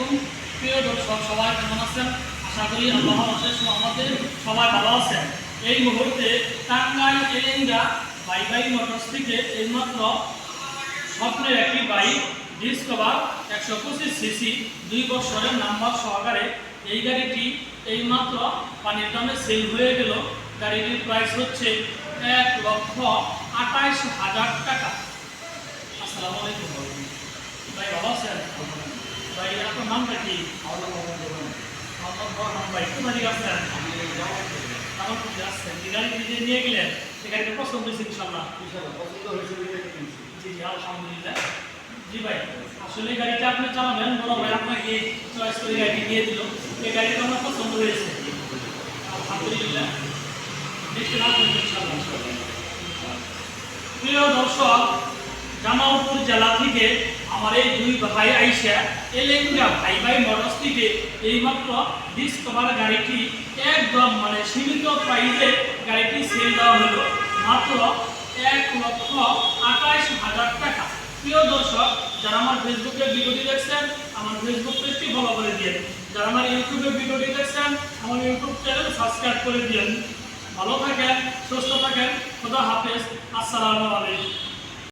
আলাইকুম। প্রিয় দর্শক, সবাই কেমন আছেন? আশা করি আল্লাহর অশেষ আমাদের সবাই ভালো আছেন। এই মুহূর্তে Tangail Elenga bye bye motors থেকে এইমাত্র স্বপ্নের একটি বাইক ডিসকভার একশো পঁচিশ সিসি, দুই বছরের নাম্বার সহকারে এই গাড়িটি এইমাত্র পানির দামে সেল হয়ে গেল। গাড়িটির প্রাইস হচ্ছে এক লক্ষ আঠাইশ হাজার টাকা। আসসালামু আলাইকুম ভাই ভালো আছেন ভাই আপনার নামটা কি? গাড়িটি পছন্দ হয়েছে ইনশাল্লাহ জি জি জি পছন্দ হয়েছে। দর্শক, জামালপুর জেলা থেকে আমার এই দুই ভাই আইসা এলেঙ্গা ভাই ভাই মোটরস থেকে এইমাত্র ডিসকভার গাড়িটি একদম মানে সীমিত প্রাইসে গাড়িটি সেল দেওয়া হলো। মাত্র এক লক্ষ আঠাইশ হাজার টাকা। প্রিয় দর্শক, যারা আমার ফেসবুকে ভিডিওটি দেখছেন, আমার ফেসবুক পেজটি ফলো করে দিন যারা আমার ইউটিউবে ভিডিওটি দেখছেন, আমার ইউটিউব চ্যানেল সাবস্ক্রাইব করে দিন ভালো থাকেন, সুস্থ থাকেন, খোদা হাফেজ। আসসালামু আলাইকুম।